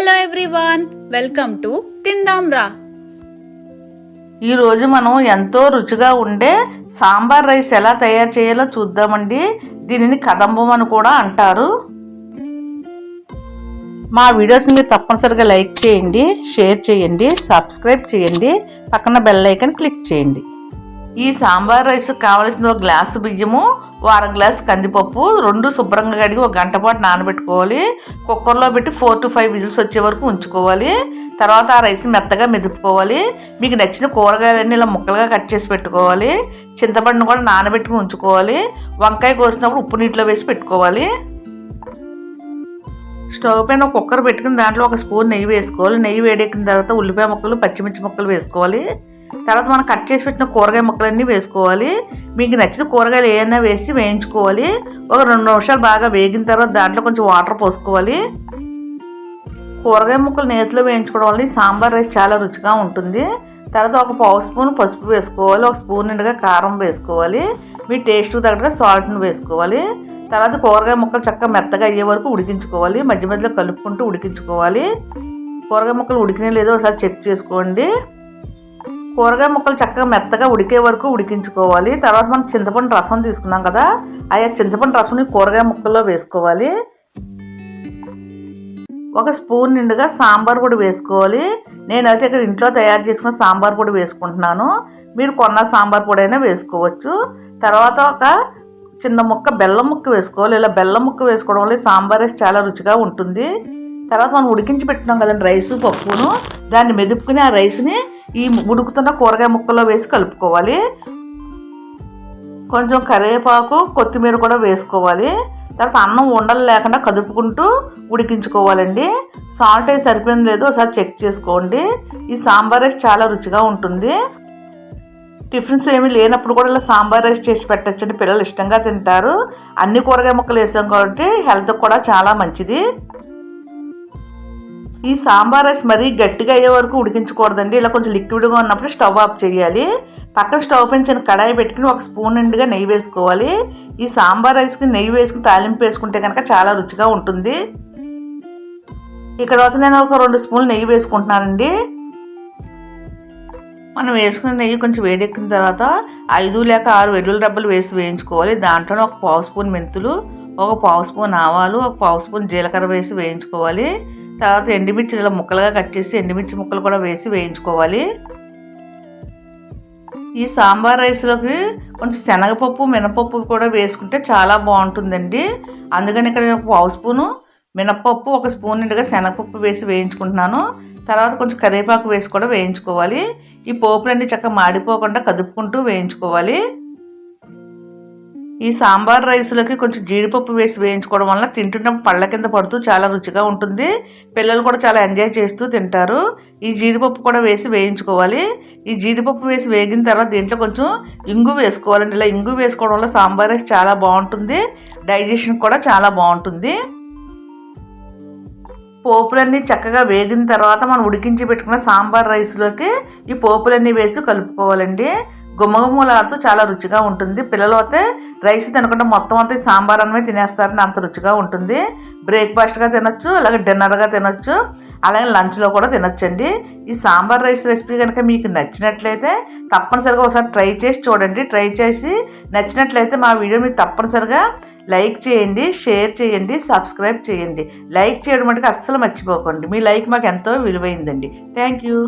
Hello everyone welcome to తిందాం రా ఈరోజు మనం ఎంతో రుచిగా ఉండే సాంబార్ రైస్ ఎలా తయారు చేయాలో చూద్దామండి. దీనిని కదంబం అని కూడా అంటారు. మా వీడియోస్ని మీరు తప్పనిసరిగా లైక్ చేయండి షేర్ చేయండి సబ్స్క్రైబ్ చేయండి పక్కన బెల్ ఐకన్ క్లిక్ చేయండి. ఈ సాంబార్ రైస్ కావలసిన ఒక గ్లాసు బియ్యము ఓ అర గ్లాస్ కందిపప్పు రెండు శుభ్రంగా కడిగి ఒక గంట పాటు నానబెట్టుకోవాలి. కుక్కర్లో పెట్టి ఫోర్ టు ఫైవ్ విజిల్స్ వచ్చే వరకు ఉంచుకోవాలి. తర్వాత ఆ రైస్ని మెత్తగా మెదుపుకోవాలి. మీకు నచ్చిన కూరగాయలన్నీ ఇలా ముక్కలుగా కట్ చేసి పెట్టుకోవాలి. చింతపండును కూడా నానబెట్టుకుని ఉంచుకోవాలి. వంకాయ కోసినప్పుడు ఉప్పు నీటిలో వేసి పెట్టుకోవాలి. స్టవ్ పైన కుక్కర్ పెట్టుకుని దాంట్లో ఒక స్పూన్ నెయ్యి వేసుకోవాలి. నెయ్యి వేడెక్కిన తర్వాత ఉల్లిపాయ ముక్కలు పచ్చిమిర్చి ముక్కలు వేసుకోవాలి. తర్వాత మనం కట్ చేసి పెట్టిన కూరగాయ ముక్కలన్నీ వేసుకోవాలి. మీకు నచ్చిన కూరగాయలు ఏమైనా వేసి వేయించుకోవాలి. ఒక రెండు నిమిషాలు బాగా వేగిన తర్వాత దాంట్లో కొంచెం వాటర్ పోసుకోవాలి. కూరగాయ ముక్కలు నేతిలో వేయించుకోవడం వల్ల ఈ సాంబార్ రైస్ చాలా రుచిగా ఉంటుంది. తర్వాత ఒక పావు స్పూన్ పసుపు వేసుకోవాలి. ఒక స్పూన్ నిండుగా కారం వేసుకోవాలి. మీ టేస్ట్ తగ్గట్టుగా సాల్ట్ని వేసుకోవాలి. తర్వాత కూరగాయ ముక్కలు చక్కగా మెత్తగా అయ్యే వరకు ఉడికించుకోవాలి. మధ్య మధ్యలో కలుపుకుంటూ ఉడికించుకోవాలి. కూరగాయ ముక్కలు ఉడికినా లేదో ఒకసారి చెక్ చేసుకోండి. కూరగాయ ముక్కలు చక్కగా మెత్తగా ఉడికే వరకు ఉడికించుకోవాలి. తర్వాత మనం చింతపండు రసం తీసుకున్నాం కదా ఆయా చింతపండు రసంని కూరగాయ ముక్కల్లో వేసుకోవాలి. ఒక స్పూన్ నిండుగా సాంబార్ పొడి వేసుకోవాలి. నేనైతే ఇక్కడ ఇంట్లో తయారు చేసుకున్న సాంబార్ పొడి వేసుకుంటున్నాను. మీరు కొన్న సాంబార్ పొడి అయినా వేసుకోవచ్చు. తర్వాత ఒక చిన్న ముక్క బెల్లం ముక్క వేసుకోవాలి. ఇలా బెల్లం ముక్క వేసుకోవడం వల్ల సాంబార్ రైస్ చాలా రుచిగా ఉంటుంది. తర్వాత మనం ఉడికించి పెట్టినాం కదండి రైసు పప్పును. దాన్ని మెదుపుకుని ఆ రైస్ని ఈ ఉడుకుతున్న కూరగాయ ముక్కలో వేసి కలుపుకోవాలి. కొంచెం కరివేపాకు కొత్తిమీర కూడా వేసుకోవాలి. తర్వాత అన్నం ఉండలు లేకుండా కదుపుకుంటూ ఉడికించుకోవాలండి. సాల్ట్ అయితే సరిపోయింది లేదో ఒకసారి చెక్ చేసుకోండి. ఈ సాంబార్ రైస్ చాలా రుచిగా ఉంటుంది. టిఫిన్స్ ఏమీ లేనప్పుడు కూడా ఇలా సాంబార్ రైస్ చేసి పెట్టచ్చండి. పిల్లలు ఇష్టంగా తింటారు. అన్ని కూరగాయ ముక్కలు వేసాం కాబట్టి హెల్త్ కూడా చాలా మంచిది. ఈ సాంబార్ రైస్ మరీ గట్టిగా అయ్యే వరకు ఉడికించకూడదండి. ఇలా కొంచెం లిక్విడ్గా ఉన్నప్పుడు స్టవ్ ఆఫ్ చేయాలి. పక్కన స్టవ్ పెంచిన కడాయి పెట్టుకుని ఒక స్పూన్ నిండుగా నెయ్యి వేసుకోవాలి. ఈ సాంబార్ రైస్కి నెయ్యి వేసుకుని తాలింపు వేసుకుంటే కనుక చాలా రుచిగా ఉంటుంది. ఇక్కడ నేను ఒక రెండు స్పూన్లు నెయ్యి వేసుకుంటున్నానండి. మనం వేసుకున్న నెయ్యి కొంచెం వేడెక్కిన తర్వాత ఐదు లేక ఆరు వెల్లుల్లి డబ్బలు వేసి వేయించుకోవాలి. దాంట్లోనే ఒక పావు స్పూన్ మెంతులు ఒక పావు స్పూన్ ఆవాలు ఒక పావు స్పూన్ జీలకర్ర వేసి వేయించుకోవాలి. తర్వాత ఎండుమిర్చి ఇలా ముక్కలుగా కట్ చేసి ఎండుమిర్చి ముక్కలు కూడా వేసి వేయించుకోవాలి. ఈ సాంబార్ రైస్లోకి కొంచెం శనగపప్పు మినపప్పు కూడా వేసుకుంటే చాలా బాగుంటుందండి. అందుకని ఇక్కడ ఒక పావు స్పూను మినపప్పు ఒక స్పూన్ నిండుగా శనగపప్పు వేసి వేయించుకుంటున్నాను. తర్వాత కొంచెం కరివేపాకు వేసి కూడా వేయించుకోవాలి. ఈ పోపులన్నీ చక్కగా మాడిపోకుండా కదుపుకుంటూ వేయించుకోవాలి. ఈ సాంబార్ రైస్లోకి కొంచెం జీడిపప్పు వేసి వేయించుకోవడం వల్ల తింటున్నప్పుడు పళ్ళ కింద పడుతూ చాలా రుచిగా ఉంటుంది. పిల్లలు కూడా చాలా ఎంజాయ్ చేస్తూ తింటారు. ఈ జీడిపప్పు కూడా వేసి వేయించుకోవాలి. ఈ జీడిపప్పు వేసి వేగిన తర్వాత దీంట్లో కొంచెం ఇంగు వేసుకోవాలండి. ఇలా ఇంగు వేసుకోవడం వల్ల సాంబార్ రైస్ చాలా బాగుంటుంది. డైజెషన్ కూడా చాలా బాగుంటుంది. పోపులన్నీ చక్కగా వేగిన తర్వాత మనం ఉడికించి పెట్టుకున్న సాంబార్ రైస్లోకి ఈ పోపులన్నీ వేసి కలుపుకోవాలండి. గుమ్మగుమ్మలాడుతూ చాలా రుచిగా ఉంటుంది. పిల్లలు అయితే రైస్ తినకుండా మొత్తం అంతా సాంబార్ అన్నమే తినేస్తారని అంత రుచిగా ఉంటుంది. బ్రేక్ఫాస్ట్గా తినొచ్చు అలాగే డిన్నర్గా తినొచ్చు అలాగే లంచ్లో కూడా తినొచ్చండి. ఈ సాంబార్ రైస్ రెసిపీ కనుక మీకు నచ్చినట్లయితే తప్పనిసరిగా ఒకసారి ట్రై చేసి చూడండి. ట్రై చేసి నచ్చినట్లయితే మా వీడియో మీకు తప్పనిసరిగా లైక్ చేయండి షేర్ చేయండి సబ్స్క్రైబ్ చేయండి. లైక్ చేయడం మటుకు అస్సలు మర్చిపోకండి. మీ లైక్ మాకు ఎంతో విలువైందండి. Thank you.